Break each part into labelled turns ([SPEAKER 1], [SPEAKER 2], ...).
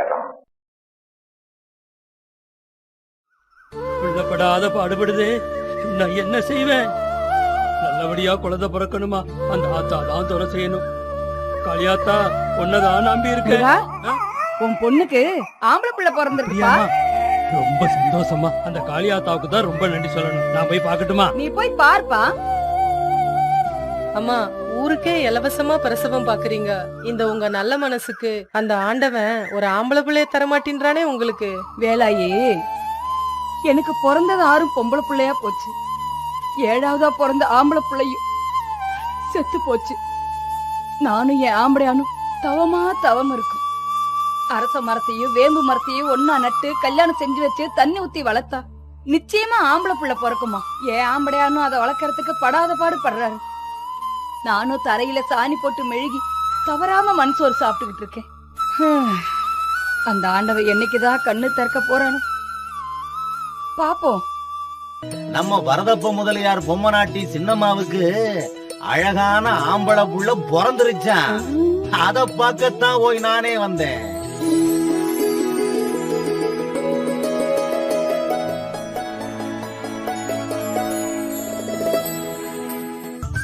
[SPEAKER 1] பண்ணிடலாம்
[SPEAKER 2] உள்ளப்படாத பாடுபடுதே நான் என்ன செய்வேன்? நல்லபடியா குழந்தை பிறக்கணுமா? அந்த ஆத்தா தான் துறை செய்யணும். காளியாத்தா உன்னதான் நம்பி இருக்கேன்?
[SPEAKER 3] உன் பொண்ணுக்கு ஆம்பளை பிள்ளை பிறந்திருக்குப்பா.
[SPEAKER 2] அப்படியாம்மா? ரொம்ப சந்தோஷமா அந்த காளியாத்தாவுக்கு தான் ரொம்ப நன்றி சொல்லணும். நான் போய் பார்க்கட்டுமா?
[SPEAKER 3] நீ போய் பார்ப்பா.
[SPEAKER 4] அம்மா ஊருக்கே இலவசமா பிரசவம் பாக்குறீங்க. இந்த உங்க நல்ல மனசுக்கு அந்த ஆண்டவன் ஒரு ஆம்பளை பிள்ளைய தரமாட்டின்றானே உங்களுக்கு?
[SPEAKER 3] வேலாயே எனக்கு பிறந்தது ஆறும் பொம்பளை பிள்ளையா போச்சு. ஏழாவதா பிறந்த ஆம்பளை பிள்ளையும் செத்து போச்சு. நானும் என் ஆம்படையானும் தவமா தவம் இருக்கும். அரச மரத்தையும் வேம்பு மரத்தையும் ஒன்னா நட்டு கல்யாணம் செஞ்சு வச்சு தண்ணி ஊத்தி வளர்த்தா நிச்சயமா ஆம்பளை பிள்ளை பிறக்குமா? ஏன் ஆம்படையானும் அதை வளர்க்கறதுக்கு படாத பாடு படுறாரு நானும் தரையில சாணி போட்டு மெழுகி தவறாம மண்சோறு சாப்பிட்டுக்கிட்டு இருக்கேன். அந்த ஆண்டவன் என்னைக்குதான் கண்ணு திறக்க போறானோ? பாப்போம்.
[SPEAKER 5] நம்ம வரதப்ப முதலியார் பொம்மை நாட்டி சின்னம்மாவுக்கு அழகான ஆம்பளை புள்ள பிறந்துருச்சான் அத பார்க்கத்தான் போய் நானே வந்தேன்.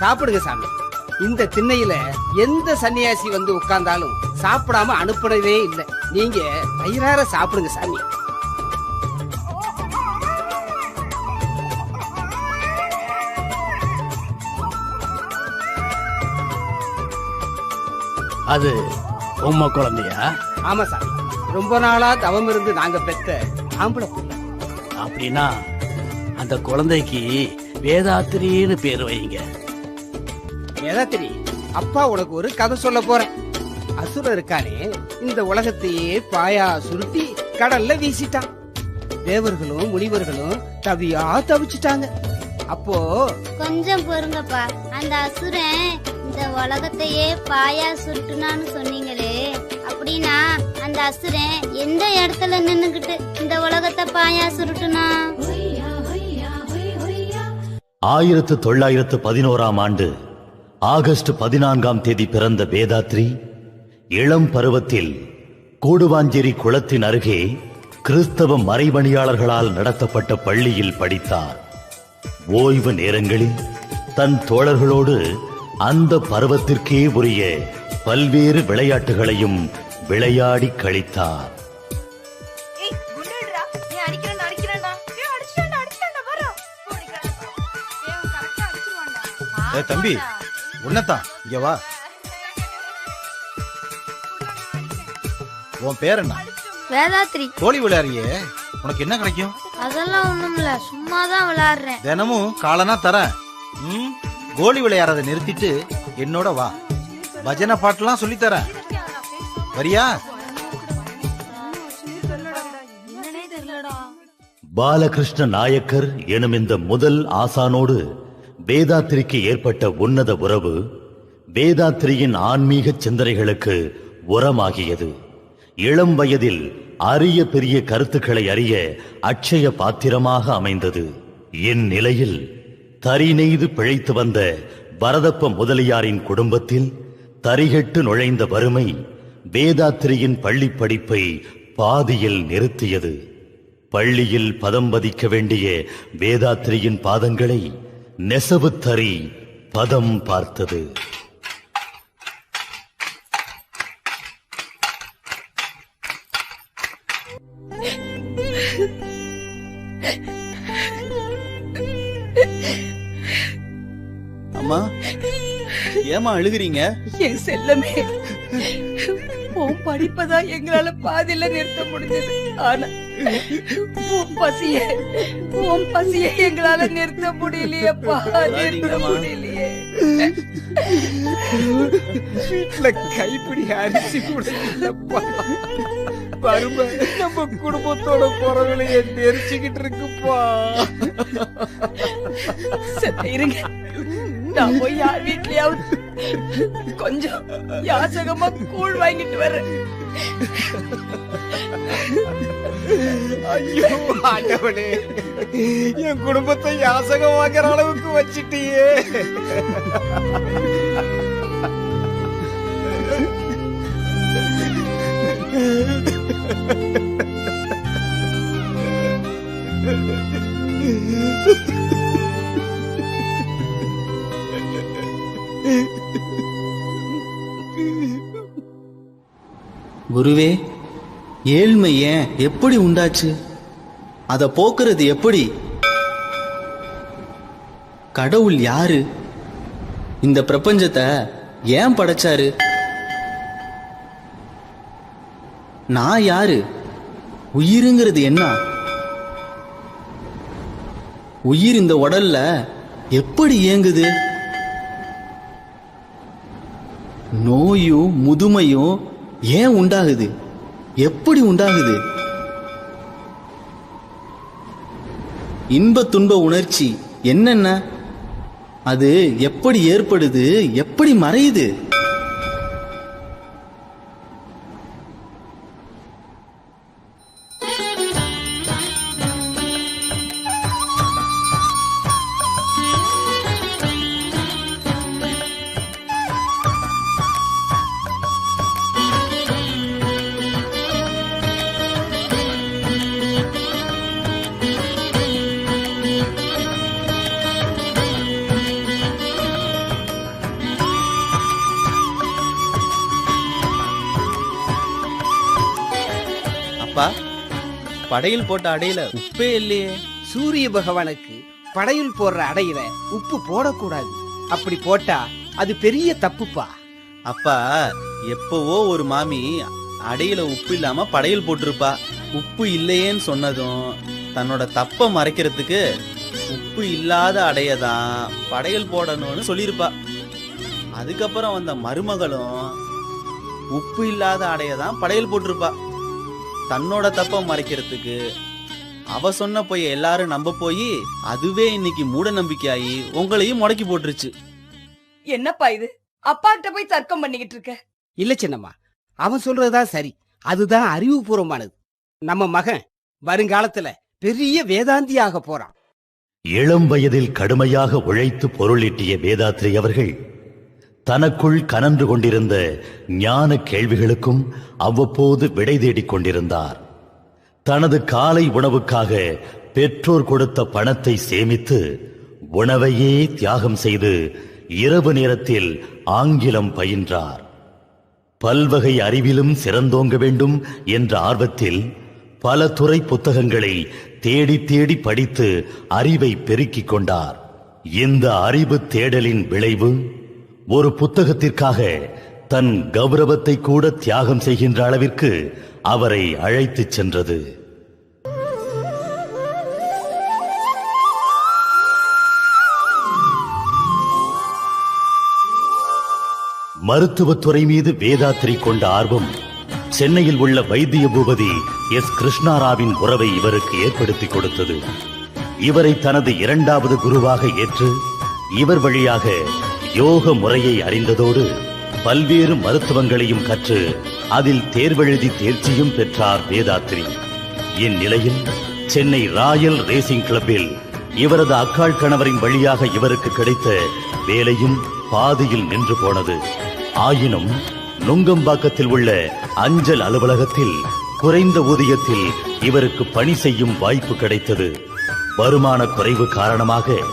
[SPEAKER 6] சாப்பிடுங்க சாமி. இந்த திண்ணையில எந்த சன்னியாசி வந்து உட்கார்ந்தாலும் சாப்பிடாம அனுப்புனதே இல்ல. நீங்க வயிறார சாப்பிடுங்க சாமி.
[SPEAKER 2] அது உம்மை குழந்தையா?
[SPEAKER 6] ஆமா சாமி. ரொம்ப நாளா தவம் இருந்து நாங்க பெத்த ஆம்பளை.
[SPEAKER 2] அப்படின்னா அந்த குழந்தைக்கு வேதாத்திரின்னு பேர் வைங்க.
[SPEAKER 6] வேதாத்திரி அப்பா உனக்கு ஒரு கதை சொல்ல போறேன். அசுரன் இருக்கானே இந்த உலகத்தையே பாயா சுருட்டி கடல்ல வீசிட்டான். தேவர்களும் முனிவர்களும் தவியா தவிச்சிட்டாங்க. அப்போ
[SPEAKER 7] கொஞ்சம் பொறுங்கப்பா. அந்த அசுரன் இந்த உலகத்தையே பாயா சுருட்டுனான்னு சொன்னீங்களே அப்படின்னா அந்த அசுரன் எந்த இடத்துல நின்னுகிட்டு இந்த உலகத்தை பாயா சுருட்டுனா?
[SPEAKER 8] ஆயிரத்து தொள்ளாயிரத்து பதினோராம் ஆண்டு ஆகஸ்ட் பதினான்காம் தேதி பிறந்த வேதாத்ரி இளம் பருவத்தில் கூடுவாஞ்சேரி குளத்தின் அருகே கிறிஸ்தவ மறைபணியாளர்களால் நடத்தப்பட்ட பள்ளியில் படித்தார். ஓய்வு நேரங்களில் தன் தோழர்களோடு அந்த பருவத்திற்கே உரிய பல்வேறு விளையாட்டுகளையும் விளையாடி கழித்தார்.
[SPEAKER 5] ஏ தம்பி. உன்னதான் இங்க வா. உன் பேர் என்ன?
[SPEAKER 7] வேதாத்ரி.
[SPEAKER 5] கோழி விளையாடுறியே. உனக்கு என்ன கிடைக்கும்?
[SPEAKER 7] அதெல்லாம் ஒண்ணுமில்ல. சும்மா தான் விளையாடுறேன்.
[SPEAKER 5] தினமும் காலனா தரேன். ம்? கோலி விளையாடுறத நிறுத்திட்டு என்னோட வா. பஜனை பாட்டுலாம் சொல்லி தரேன். வரியா?
[SPEAKER 8] பாலகிருஷ்ண நாயக்கர் எனும் இந்த முதல் ஆசானோடு வேதாத்திரிக்கு ஏற்பட்ட உன்னத உறவு வேதாத்திரியின் ஆன்மீக சிந்தனைகளுக்கு உரமாகியது. இளம் வயதில் அரிய பெரிய கருத்துக்களை அறிய அட்சய பாத்திரமாக அமைந்தது. இந்நிலையில் தறி நெய்து பிழைத்து வந்த பரதப்ப முதலியாரின் குடும்பத்தில் தரிகட்டு நுழைந்த வறுமை வேதாத்திரியின் பள்ளிப் படிப்பை பாதியில் நிறுத்தியது. பள்ளியில் பதம் பதிக்க வேண்டிய வேதாத்திரியின் பாதங்களை நெசவு தறி பதம் பார்த்தது.
[SPEAKER 5] அம்மா ஏமா அழுகுறீங்க?
[SPEAKER 3] என் செல்லமே உன் படிப்பதான் எங்களால பாதியில நிறுத்த முடிஞ்சது. ஆனா உன் பசிய உன் பசிய எங்களால நிறுத்த முடியலையேப்பா நிறுத்த முடியலையே.
[SPEAKER 6] வீட்டுல கைப்பிடி அரிசி கூட இல்லப்பா. வறுமை நம்ம குடும்பத்தோட குறவிலைய நெரிச்சுக்கிட்டு இருக்குப்பா.
[SPEAKER 3] இருங்க. நான் போய் யார் வீட்லயாவது கொஞ்சம் யாசகமா கூழ் வாங்கிட்டு வர்றேன்
[SPEAKER 6] ஐயோ ஆண்டவனே. என் குடும்பத்தை யாசகம் வாங்குற அளவுக்கு வச்சிட்டியே.
[SPEAKER 9] Ha குருவே ஏழ்மை ஏன்? எப்படி உண்டாச்சு? அதை போக்குறது எப்படி? கடவுள் யாரு? இந்த பிரபஞ்சத்தை ஏன் படைச்சாரு? நான் யாரு? உயிருங்கிறது என்ன? உயிர் இந்த உடல்ல எப்படி இயங்குது? நோயும் முதுமையும் ஏன் உண்டாகுது? எப்படி உண்டாகுது? இன்ப துன்ப உணர்ச்சி என்னென்ன? அது எப்படி ஏற்படுது? எப்படி மறையுது? படையில் போட்ட அடையில உப்பே இல்லையே.
[SPEAKER 6] சூரிய பகவானுக்கு படையில் போடுற அடையில உப்பு போடக்கூடாது. அப்படி போட்டா அது பெரிய தப்புப்பா.
[SPEAKER 9] அப்பா எப்பவோ ஒரு மாமி அடையில உப்பு இல்லாம படையல் போட்டிருப்பா. உப்பு இல்லையேன்னு சொன்னதும் தன்னோட தப்ப மறைக்கிறதுக்கு உப்பு இல்லாத அடைய தான் படையல் போடணும்னு சொல்லியிருப்பா. அதுக்கப்புறம் வந்த மருமகளும் உப்பு இல்லாத அடைய தான் படையல் போட்டிருப்பா. தன்னோட தப்ப மறைக்கிறதுக்கு அவ சொன்ன போய் எல்லாரும் நம்ப போய் அதுவே இன்னைக்கு மூட நம்பிக்கையாயி உங்களையும் முடக்கி போட்டுருச்சு.
[SPEAKER 10] என்னப்பா இது? அப்பா கிட்ட போய் தர்க்கம் பண்ணிக்கிட்டு இருக்க?
[SPEAKER 6] இல்ல சின்னம்மா அவன் சொல்றதுதான் சரி. அதுதான் அறிவுபூர்வமானது. நம்ம மகன் வருங்காலத்துல பெரிய வேதாந்தியாக போறான்.
[SPEAKER 8] இளம் வயதில் கடுமையாக உழைத்து பொருளீட்டிய வேதாத்ரி அவர்கள் தனக்குள் கனன்று கொண்டிருந்த ஞான கேள்விகளுக்கும் அவ்வப்போது விடை தேடிக் கொண்டிருந்தார். தனது காலை உணவுக்காக பெற்றோர் கொடுத்த பணத்தை சேமித்து உணவையே தியாகம் செய்து இரவு நேரத்தில் ஆங்கிலம் பயின்றார். பல்வகை அறிவிலும் சிறந்தோங்க வேண்டும் என்ற ஆர்வத்தில் பல துறை புத்தகங்களை தேடி தேடி படித்து அறிவை பெருக்கிக் கொண்டார். இந்த அறிவு தேடலின் விளைவு ஒரு புத்தகத்திற்காக தன் கௌரவத்தை கூட தியாகம் செய்கின்ற அளவிற்கு அவரை அழைத்துச் சென்றது. மருத்துவத்துறை மீது வேதாத்திரி கொண்ட ஆர்வம் சென்னையில் உள்ள வைத்திய பூபதி எஸ். கிருஷ்ணாராவின் உறவை இவருக்கு ஏற்படுத்தி கொடுத்தது. இவரை தனது இரண்டாவது குருவாக ஏற்று இவர் வழியாக யோக முறையை அறிந்ததோடு பல்வேறு மருத்துவங்களையும் கற்று அதில் தேர்வெழுதி தேர்ச்சியும் பெற்றார் வேதாத்ரி. இந்நிலையில் சென்னை ராயல் ரேசிங் கிளப்பில் இவரது அக்காள் கணவரின் வழியாக இவருக்கு கிடைத்த வேலையும் பாதியில் நின்று போனது. ஆயினும் நுங்கம்பாக்கத்தில் உள்ள அஞ்சல் அலுவலகத்தில் குறைந்த ஊதியத்தில் இவருக்கு பணி செய்யும் வாய்ப்பு கிடைத்தது. வருமான குறைவு காரணமாக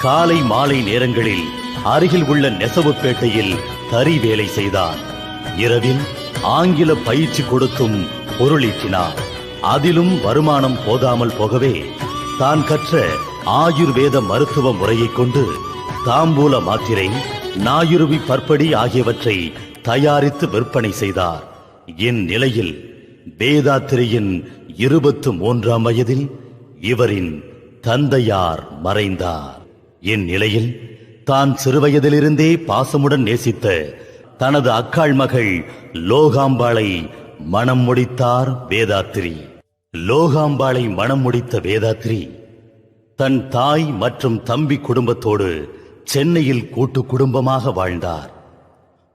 [SPEAKER 8] காலை மாலை நேரங்களில் அருகில் உள்ள நெசவுப்பேட்டையில் தறி வேலை செய்தார் இரவில் ஆங்கில பயிற்சி கொடுத்தும் பொருளீட்டினார் அதிலும் வருமானம் போதாமல் போகவே தான் கற்ற ஆயுர்வேத மருத்துவ முறையைக் கொண்டு தாம்பூல மாத்திரை நாயுருவி பற்படி ஆகியவற்றை தயாரித்து விற்பனை செய்தார். இந்நிலையில் வேதாத்திரியின் இருபத்து மூன்றாம் வயதில் இவரின் தந்தையார் மறைந்தார். இந்நிலையில் தான் சிறுவயதிலிருந்தே பாசமுடன் நேசித்த தனது அக்காள் மகள் லோகாம்பாளை மணம் முடித்தார் வேதாத்திரி. லோகாம்பாளை மணம் முடித்த வேதாத்திரி தன் தாய் மற்றும் தம்பி குடும்பத்தோடு சென்னையில் கூட்டு குடும்பமாக வாழ்ந்தார்.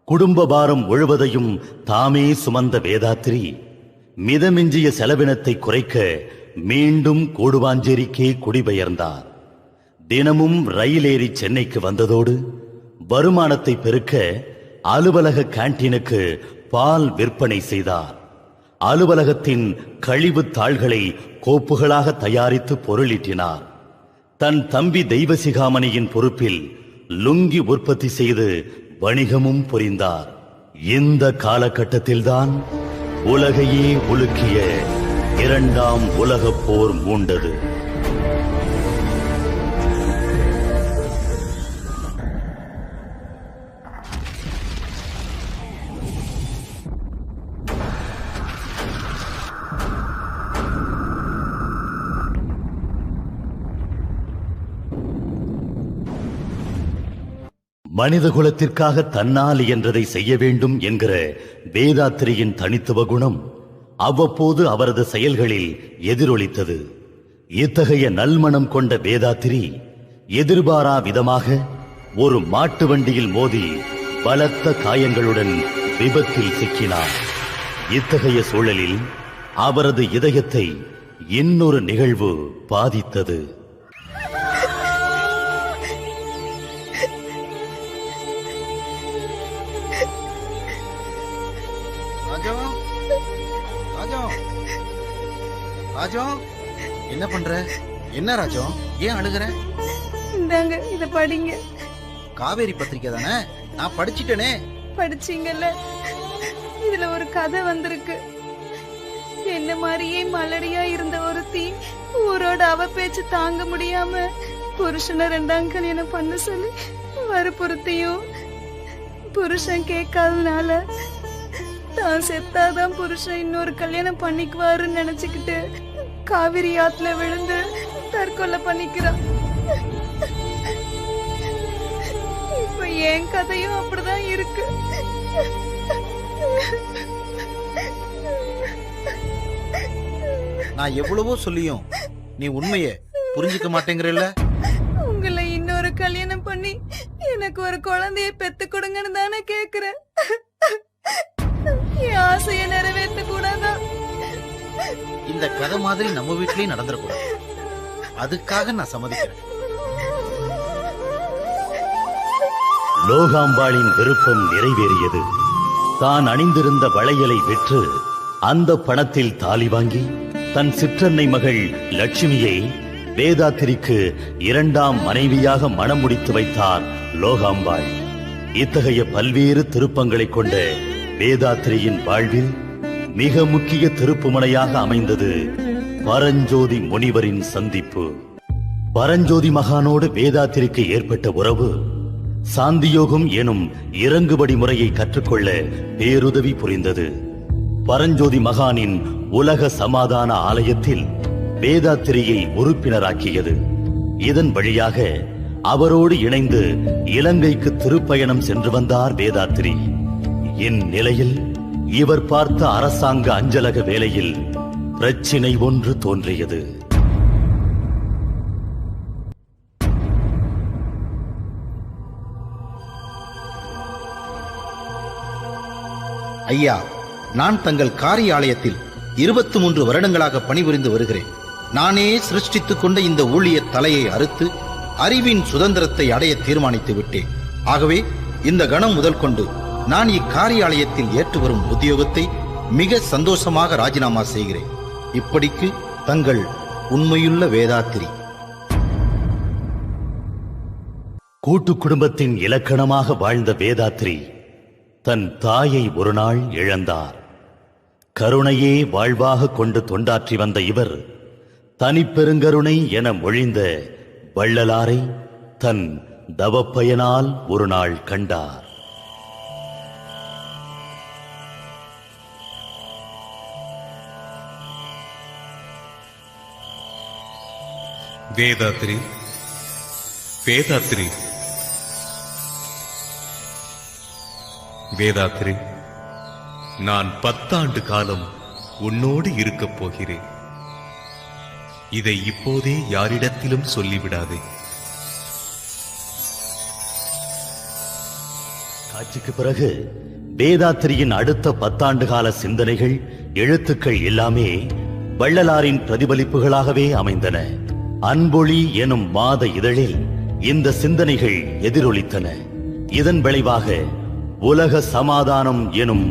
[SPEAKER 8] குடும்ப பாரம் முழுவதையும் தாமே சுமந்த வேதாத்திரி மிதமிஞ்சிய செலவினத்தை குறைக்க மீண்டும் கூடுவாஞ்சேரிக்கே குடிபெயர்ந்தார். தினமும் ரயில் ஏறி சென்னைக்கு வந்ததோடு வருமானத்தை பெருக்க அலுவலக கேண்டீனுக்கு பால் விற்பனை செய்தார். அலுவலகத்தின் கழிவுத் தாள்களை கோப்புகளாக தயாரித்து பொருளீட்டினார். தன் தம்பி தெய்வசிகாமணியின் பொறுப்பில் லுங்கி உற்பத்தி செய்து வணிகமும் புரிந்தார். இந்த காலகட்டத்தில்தான் உலகையே உலுக்கிய இரண்டாம் உலகப் போர் மூண்டது. மனித குலத்திற்காக தன்னால் இயன்றதை செய்ய வேண்டும் என்கிற வேதாத்திரியின் தனித்துவ குணம் அவ்வப்போது அவரது செயல்களில் எதிரொலித்தது. இத்தகைய நல்மணம் கொண்ட வேதாத்திரி எதிர்பாரா விதமாக ஒரு மாட்டு வண்டியில் மோதி பலத்த காயங்களுடன் விபத்தில் சிக்கினார். இத்தகைய சூழலில் அவரது இதயத்தை இன்னொரு நிகழ்வு பாதித்தது.
[SPEAKER 5] ராஜம் ராஜம் என்ன பண்ற? என்ன ராஜம் ஏன் அழுகுற?
[SPEAKER 11] இந்தாங்க இத படிங்க.
[SPEAKER 5] காவேரி பத்திரிக்கை தானே? நான் படிச்சிட்டேனே.
[SPEAKER 11] படிச்சீங்கல்ல? இதுல ஒரு கதை வந்திருக்கு. என்ன மாதிரியே மலடியா இருந்த ஒருத்தி ஊரோட அவ பேச்சு தாங்க முடியாம புருஷனை ரெண்டாம் கல்யாணம் பண்ண சொல்லி வற்புறுத்தியும் புருஷன் கேட்காதனால தான் செத்தாதான் புருஷன் இன்னொரு கல்யாணம் பண்ணிக்குவாருன்னு நினைச்சுக்கிட்டு காவிரி ஆத்துல விழுந்து தற்கொலை பண்ணிக்கிறான். இப்ப என் கதையும் அப்படிதான் இருக்கு.
[SPEAKER 5] நான் எவ்வளவோ சொல்லியும் நீ உண்மைய புரிஞ்சுக்க மாட்டேங்கிறல்ல?
[SPEAKER 11] உங்களை இன்னொரு கல்யாணம் பண்ணி எனக்கு ஒரு குழந்தைய பெத்து கொடுங்கன்னு தானே கேக்குறேன்.
[SPEAKER 5] கதை மாதிரி நம்ம வீட்லயும் நடந்துடக்கூடாது அதுக்காக நான் சம்மதிக்கிறேன்.
[SPEAKER 8] லோகாம்பாளின் விருப்பம் நிறைவேறியது. தான் அணிந்திருந்த வளையலை விற்று அந்த பணத்தில் தாலி வாங்கி தன் சிற்றன்னை மகள் லட்சுமியை வேதாத்திரிக்கு இரண்டாம் மனைவியாக மனம் முடித்து வைத்தார் லோகாம்பாள். இத்தகைய பல்வேறு திருப்பங்களைக் கொண்ட வேதாத்திரியின் வாழ்வில் மிக முக்கிய திருப்புமனையாக அமைந்தது பரஞ்சோதி முனிவரின் சந்திப்பு. பரஞ்சோதி மகானோடு வேதாத்திரிக்கு ஏற்பட்ட உறவு சாந்தியோகம் எனும் இறங்குபடி முறையை கற்றுக்கொள்ள பேருதவி புரிந்தது. பரஞ்சோதி மகானின் உலக சமாதான ஆலயத்தில் வேதாத்திரியை உறுப்பினராக்கியது. இதன் வழியாக அவரோடு இணைந்து இலங்கைக்கு திருப்பயணம் சென்று வந்தார் வேதாத்திரி. இந்நிலையில் இவர் பார்த்த அரசாங்க அஞ்சலக வேலையில் பிரச்சினை ஒன்று தோன்றியது.
[SPEAKER 5] ஐயா நான் தங்கள் காரியாலயத்தில் இருபத்தி மூன்று வருடங்களாக பணிபுரிந்து வருகிறேன். நானே சிருஷ்டித்துக் கொண்ட இந்த ஊழிய தலையை அறுத்து அறிவின் சுதந்திரத்தை அடைய தீர்மானித்து விட்டேன். ஆகவே இந்த கணம் முதல் கொண்டு நான் இக்காரியாலயத்தில் ஏற்று வரும் உத்தியோகத்தை மிக சந்தோஷமாக ராஜினாமா செய்கிறேன். இப்படிக்கு தங்கள் உண்மையுள்ள வேதாத்திரி.
[SPEAKER 8] கூட்டு குடும்பத்தின் இலக்கணமாக வாழ்ந்த வேதாத்திரி தன் தாயை ஒரு நாள் இழந்தார். கருணையே வாழ்வாக கொண்டு தொண்டாற்றி வந்த இவர் தனிப்பெருங்கருணை என மொழிந்த வள்ளலாரை தன் தவப்பயனால் ஒரு நாள் கண்டார்.
[SPEAKER 12] வேதாத்ரி வேதாத்ரி வேதாத்ரி நான் பத்தாண்டு காலம் உன்னோடு இருக்கப் போகிறேன். இதை இப்போதே யாரிடத்திலும் சொல்லிவிடாதே.
[SPEAKER 8] காட்சிக்கு பிறகு வேதாத்திரியின் அடுத்த பத்தாண்டு கால சிந்தனைகள் எழுத்துக்கள் எல்லாமே வள்ளலாரின் பிரதிபலிப்புகளாகவே அமைந்தன. அன்பொழி எனும் மாத இதழில் இந்த சிந்தனைகள் எதிரொலித்தன. இதன் விளைவாக உலக சமாதானம் எனும்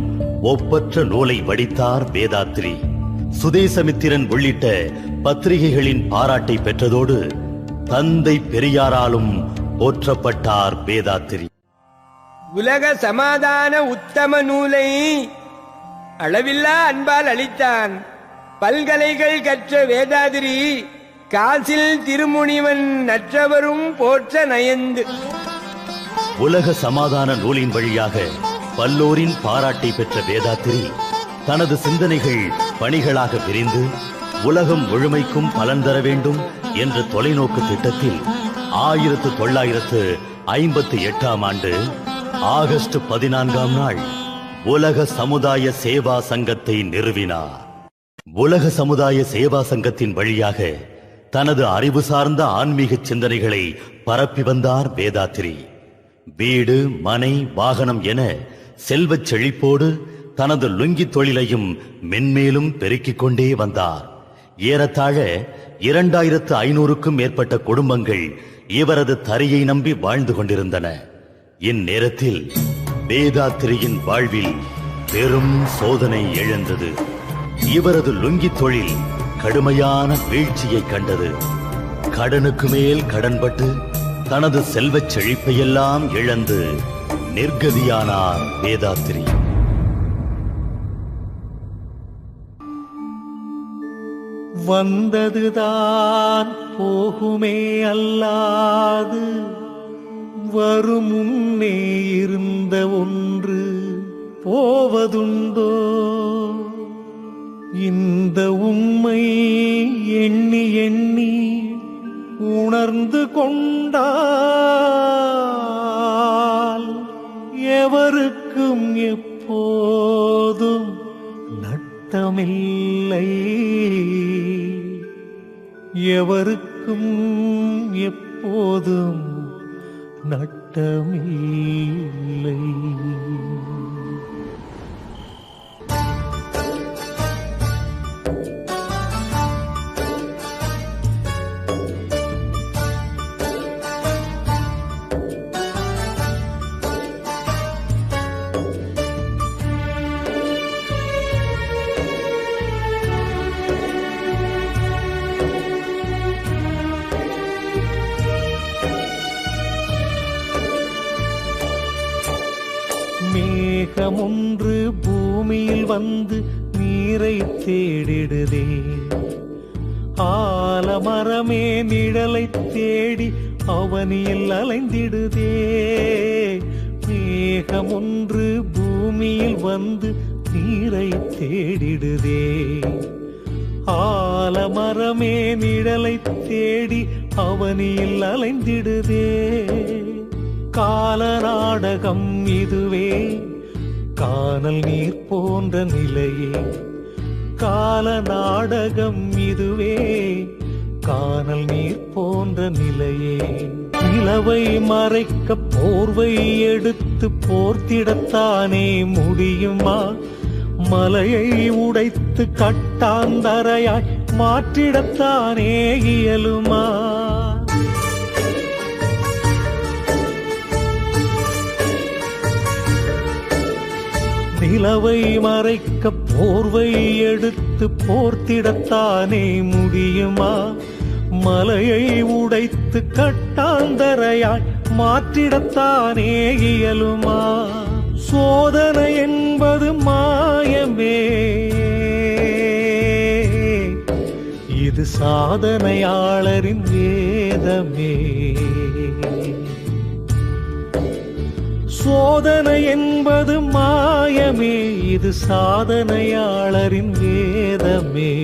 [SPEAKER 8] ஒப்பற்ற நூலை வடித்தார் வேதாத்ரி. சுதேசமித்திரன் உள்ளிட்ட பத்திரிகைகளின் பாராட்டை பெற்றதோடு தந்தை பெரியாராலும் போற்றப்பட்டார் வேதாத்திரி
[SPEAKER 6] உலக சமாதான உத்தம நூலை
[SPEAKER 13] அளவில்லா அன்பால் அளித்தான். பல்கலைகள் கற்ற வேதாதிரி காசில் திருமுனிவன் நற்றவரும் போற்ற நயந்து.
[SPEAKER 8] உலக சமாதான நூலின் வழியாக பல்லோரின் பாராட்டை பெற்ற வேதாத்திரி தனது சிந்தனைகள் பணிகளாக விரிந்து உலகம் முழுமைக்கும் பலன் தர வேண்டும் என்ற தொலைநோக்கு திட்டத்தில் ஆயிரத்து தொள்ளாயிரத்து ஐம்பத்தி எட்டாம் ஆண்டு ஆகஸ்ட் பதினான்காம் நாள் உலக சமுதாய சேவா சங்கத்தை நிறுவினார். உலக சமுதாய சேவா சங்கத்தின் வழியாக தனது அறிவு சார்ந்த ஆன்மீக சிந்தனைகளை பரப்பி வந்தார் வேதாத்திரி. வீடு மனை வாகனம் என செல்வச் செழிப்போடு தனது லுங்கி தொழிலையும் மென்மேலும் பெருக்கிக் கொண்டே வந்தார். ஏறத்தாழ இரண்டாயிரத்து ஐநூறுக்கும் மேற்பட்ட குடும்பங்கள் இவரது தரியை நம்பி வாழ்ந்து கொண்டிருந்தன. இந்நேரத்தில் வேதாத்திரியின் வாழ்வில் பெரும் சோதனை எழுந்தது. இவரது லுங்கி தொழில் கடுமையான வீழ்ச்சியை கண்டது. கடனுக்கு மேல் கடன்பட்டு தனது செல்வச் செழிப்பையெல்லாம் இழந்து நிர்கதியானார் வேதாத்திரி.
[SPEAKER 14] வந்ததுதான் போகுமே அல்லாது வரும் முன்னே இருந்த ஒன்று போவதுண்டோ? இந்த உண்மை எண்ணி எண்ணி உணர்ந்து கொண்டால் எவருக்கும் எப்போதும் நட்டமில்லை. எவருக்கும் எப்போதும் நட்டமில்லை. மேகமொன்று பூமியில் வந்து நீரை தேடிடுதே. ஆலமரமே நிழலை தேடி அவனியில் அலைந்திடுதே. மேகமொன்று பூமியில் வந்து நீரை தேடிடுதே. ஆலமரமே நிழலை தேடி அவனியில் அலைந்திடுதே. கால நாடகம் இதுவே. காணல் நீர் போன்ற நிலையே. கால நாடகம் இதுவே. காணல் நீர் போன்ற நிலையே. நிலவை மறைக்க போர்வை எடுத்து போர்த்திடத்தானே முடியுமா? மலையை உடைத்து கட்டாந்தரையாய் மாற்றிடத்தானே இயலுமா? நிலவை மறைக்க போர்வை எடுத்து போர்த்திடத்தானே முடியுமா? மலையை உடைத்து கட்டாந்தரையாய் மாற்றிடத்தானே இயலுமா? சோதனை என்பது மாயமே. இது சாதனையாளரின் வேதமே. சோதனை என்பது மாயமே. இது சாதனையாளரின் வேதமே.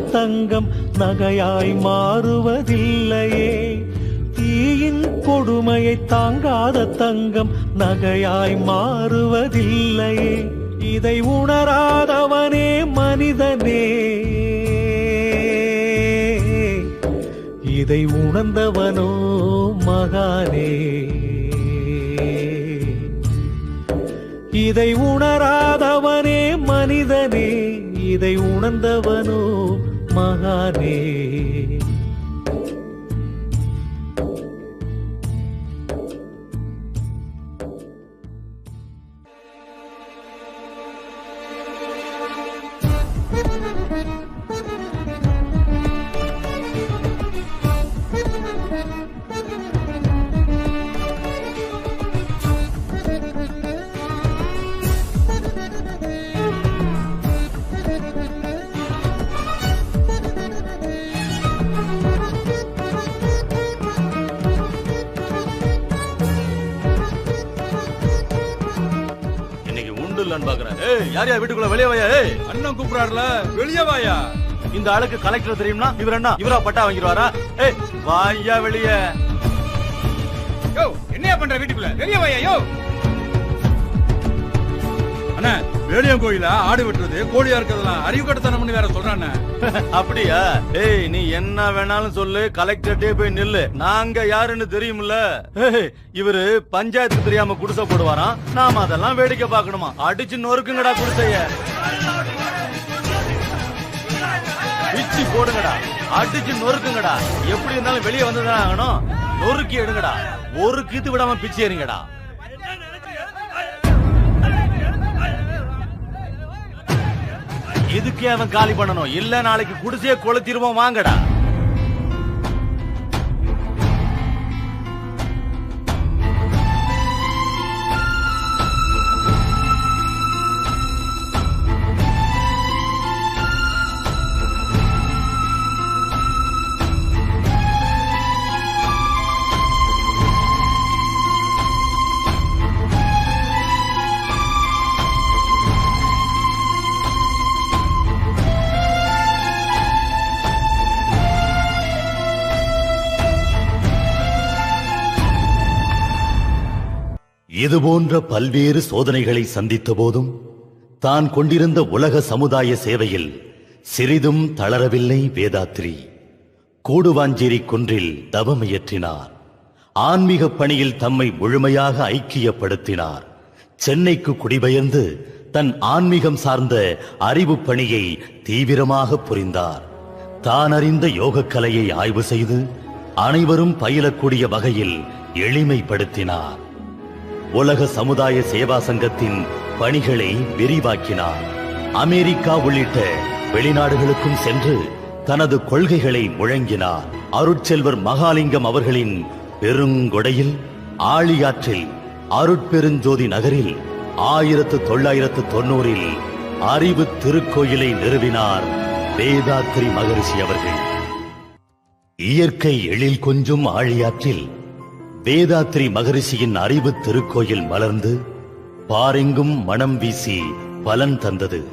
[SPEAKER 14] தங்கம் நகையாய் மாறுவதில்லையே. தீயின் கொடுமையை தாங்காத தங்கம் நகையாய் மாறுவதில்லையே. இதை உணராதவனே மனிதனே. இதை உணர்ந்தவனோ மகானே. இதை உணராதவனே மனிதனே. இதை உணர்ந்தவனோ மகானே.
[SPEAKER 8] இன்னைக்கு பாக்குறேன் ஏய் யார் யார் வீட்டுக்குள்ள வெளியே வாயா? ஏய்
[SPEAKER 15] அண்ணன் கூப்பிடாருல வெளியே வாயா?
[SPEAKER 8] இந்த ஆளுக்கு கலெக்டர் தெரியும்னா இவர் என்ன இவரா பட்டா வாங்கிடுவாரா? ஏய் வாயா வெளியே.
[SPEAKER 15] யோ என்னையா பண்ற வீட்டுக்குள்ள? வெளியே வாயா யோ. அண்ணா வேலியம் கோயில ஆடு வெட்டுறது கோழியா இருக்கிறதுலாம் அறிவு கட்டத்தனம்னு வேற சொல்றானே.
[SPEAKER 8] அப்படியா? ஏய் நீ என்ன வேணாலும் சொல்லு கலெக்டர்டே போய் நில்லு. நாங்க யாருன்னு தெரியும்ல இவரு பஞ்சாயத்து தெரியாம குடிசை போடுவாராம். நாம அதெல்லாம் வேடிக்கை பார்க்கணுமா? அடிச்சு நொறுக்குங்கடா குடிசைய. பிச்சு போடுங்கடா. அடிச்சு நொறுக்குங்கடா. எப்படி இருந்தாலும் வெளியே வந்துதான் ஆகணும். நொறுக்கி எடுங்கடா. ஒரு கீத்து விடாம பிச்சு எறிங்கடா. இதுக்கே அவன் காலி பண்ணணும்? இல்ல நாளைக்கு குடிசையை கொளுத்திருவோம் வாங்கடா. இதுபோன்ற பல்வேறு சோதனைகளை சந்தித்த போதும் தான் கொண்டிருந்த உலக சமுதாய சேவையில் சிறிதும் தளரவில்லை வேதாத்ரி. கூடுவாஞ்சேரி குன்றில் தவமியற்றினார். ஆன்மீக பணியில் தம்மை முழுமையாக ஐக்கியப்படுத்தினார். சென்னைக்கு குடிபெயர்ந்து தன் ஆன்மீகம் சார்ந்த அறிவு பணியை தீவிரமாக புரிந்தார். தான் அறிந்த யோகக்கலையை ஆய்வு செய்து அனைவரும் பயிலக்கூடிய வகையில் எளிமைப்படுத்தினார். உலக சமுதாய சேவா சங்கத்தின் பணிகளை விரிவாக்கினார். அமெரிக்கா உள்ளிட்ட வெளிநாடுகளுக்கும் சென்று தனது கொள்கைகளை முழங்கினார். அருட்செல்வர் மகாலிங்கம் அவர்களின் பெருங்கொடையில் ஆழியாற்றில் அருட்பெருஞ்சோதி நகரில் ஆயிரத்து தொள்ளாயிரத்து தொண்ணூறில் அறிவு திருக்கோயிலை நிறுவினார் வேதாத்ரி மகரிஷி அவர்கள். இயற்கை எழில் கொஞ்சும் ஆழியாற்றில் வேதாத்ரி மகரிஷியின் அறிவு திருக்கோயில் மலர்ந்து பாரெங்கும் மனம் வீசி பலன் தந்தது.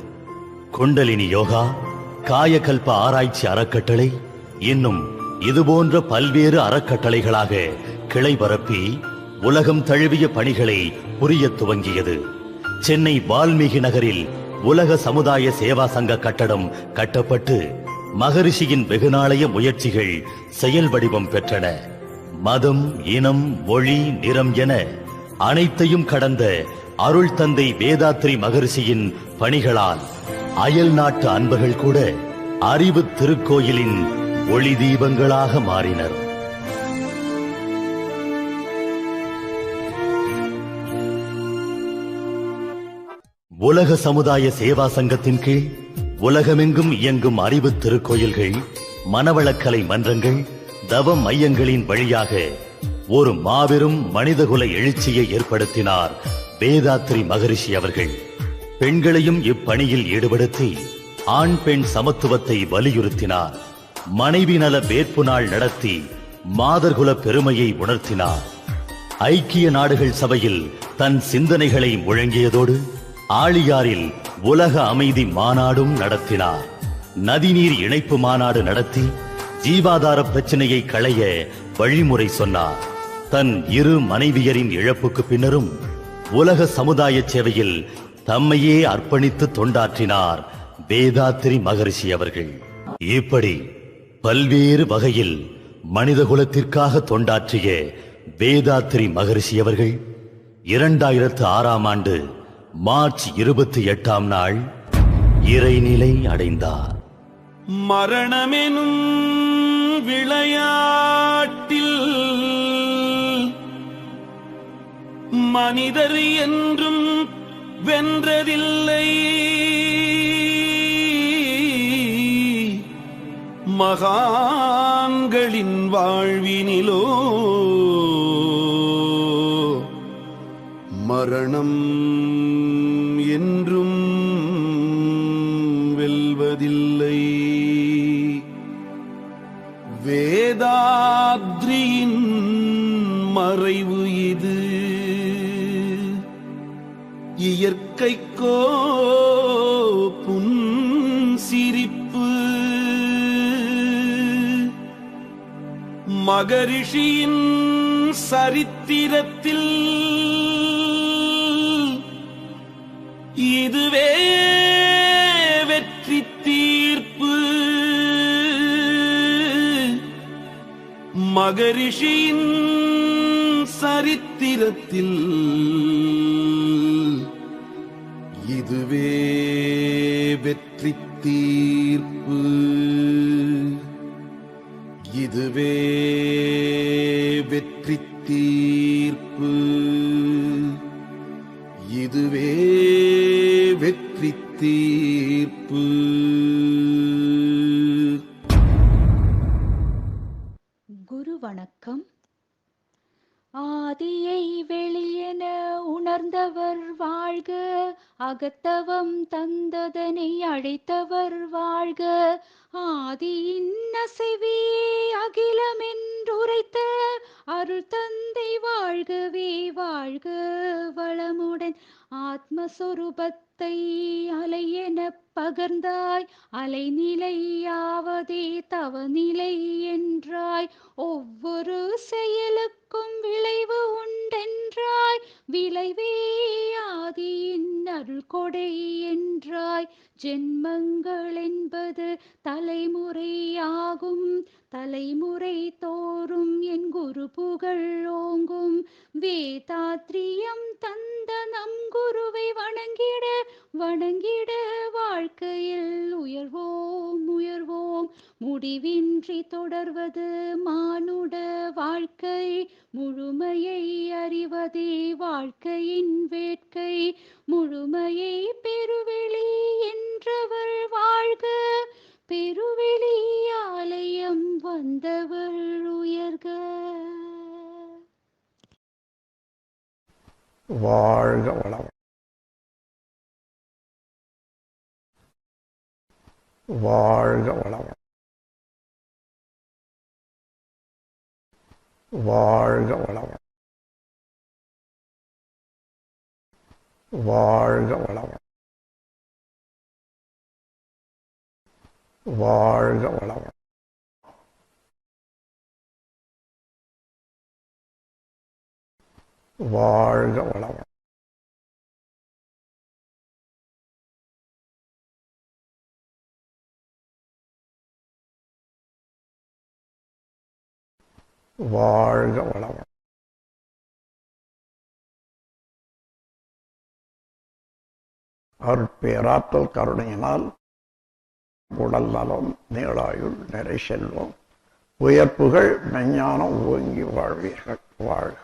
[SPEAKER 8] குண்டலினி யோகா காயகல்ப ஆராய்ச்சி அறக்கட்டளை இன்னும் இதுபோன்ற பல்வேறு அறக்கட்டளைகளாக கிளை பரப்பி உலகம் தழுவிய பணிகளை புரிய துவங்கியது. சென்னை வால்மீகி நகரில் உலக சமுதாய சேவா சங்க கட்டடம் கட்டப்பட்டு மகரிஷியின் வெகுநாளைய முயற்சிகள் செயல் வடிவம் பெற்றன. மதம் இனம் மொழி நிறம் என அனைத்தையும் கடந்த அருள் தந்தை வேதாத்ரி மகரிஷியின் பணிகளால் அயல் நாட்டு அன்பர்கள் கூட அறிவு திருக்கோயிலின் ஒளி தீபங்களாக மாறினர். உலக சமுதாய சேவா சங்கத்தின் கீழ் உலகமெங்கும் இயங்கும் அறிவு திருக்கோயில்கள் மனவளக்கலை மன்றங்கள் தவ மையங்களின் வழியாக ஒரு மாபெரும் மனிதகுல எழுச்சியை ஏற்படுத்தினார் வேதாத்ரி மகரிஷி அவர்கள். பெண்களையும் இப்பணியில் ஈடுபடுத்தி ஆண் பெண் சமத்துவத்தை வலியுறுத்தினார். மனைவி நல வேட்பு நாள் நடத்தி மாதர்குல பெருமையை உணர்த்தினார். ஐக்கிய நாடுகள் சபையில் தன் சிந்தனைகளை முழங்கியதோடு ஆழியாரில் உலக அமைதி மாநாடும் நடத்தினார். நதிநீர் இணைப்பு மாநாடு நடத்தி ஜீவாதார பிரச்சனையை களைய வழிமுறை சொன்னார். தன் இரு மனைவியரின் இழப்புக்கு பின்னரும் உலக சமுதாய சேவையில் தம்மையே அர்ப்பணித்து தொண்டாற்றினார் வேதாத்திரி மகரிஷி அவர்கள். இப்படி பல்வேறு வகையில் மனிதகுலத்திற்காக தொண்டாற்றிய வேதாத்திரி மகரிஷி அவர்கள் இரண்டாயிரத்து ஆறாம் ஆண்டு மார்ச் இருபத்தி எட்டாம் நாள் இறைநிலை அடைந்தார்.
[SPEAKER 16] மரணமெனும் விளையாட்டில் மனிதர் என்றும் வென்றதில்லை. மகான்களின் வாழ்வினிலோ மரணம் வேதாத்ரியின் மறைவு இது. இயற்கைக்கோ புன் சிரிப்பு மகரிஷியின் சரித்திரத்தில் இதுவே மகரிஷியின் சரித்திரத்தில் இதுவே வெற்றி தீர்ப்பு. இதுவே வெற்றி
[SPEAKER 10] ஆத்மஸ்வரூபத்தை அலையென பகர்ந்தாய். அலைநிலையாவதே தவநிலை என்றாய். ஒவ்வொரு செயலுக்கும் விளைவு உண்டென்றாய். விளைவே ஆதியின் அருள் கொடை என்றாய். ஜென்மங்கள் என்பது தலைமுறையாகும். தலைமுறை தோறும் என் குரு புகழ் ஓங்கும். வேதாத்ரியம் தந்த நம் குருவை வணங்கிட வணங்கிட வாழ்க்கையில் உயர்வோம் உயர்வோம். முடிவின்றி தொடர்வது மானுட வாழ்க்கை முழுமையை அறிவதே வாழ்க்கையின் வேட்கை. முழுமையை பெருவெளி என்றவர் வாழ்க பெருவெளியாலயம் வந்தவர் உயர்க.
[SPEAKER 1] வாழ்க வளம் வாழ்க வளம் வாழ்க வளம் வாழ்க வளம் வாழ்க வளம் வாழ்க வளம் வாழ்க வளம் அருட்பேராற்றல் கருணையினால் உடல் நலம் நீளாயுள் நிறை செல்வம். உயர்ப்புகள் மெஞ்ஞானம் ஓங்கி வாழ்வீர்கள் வாழ்க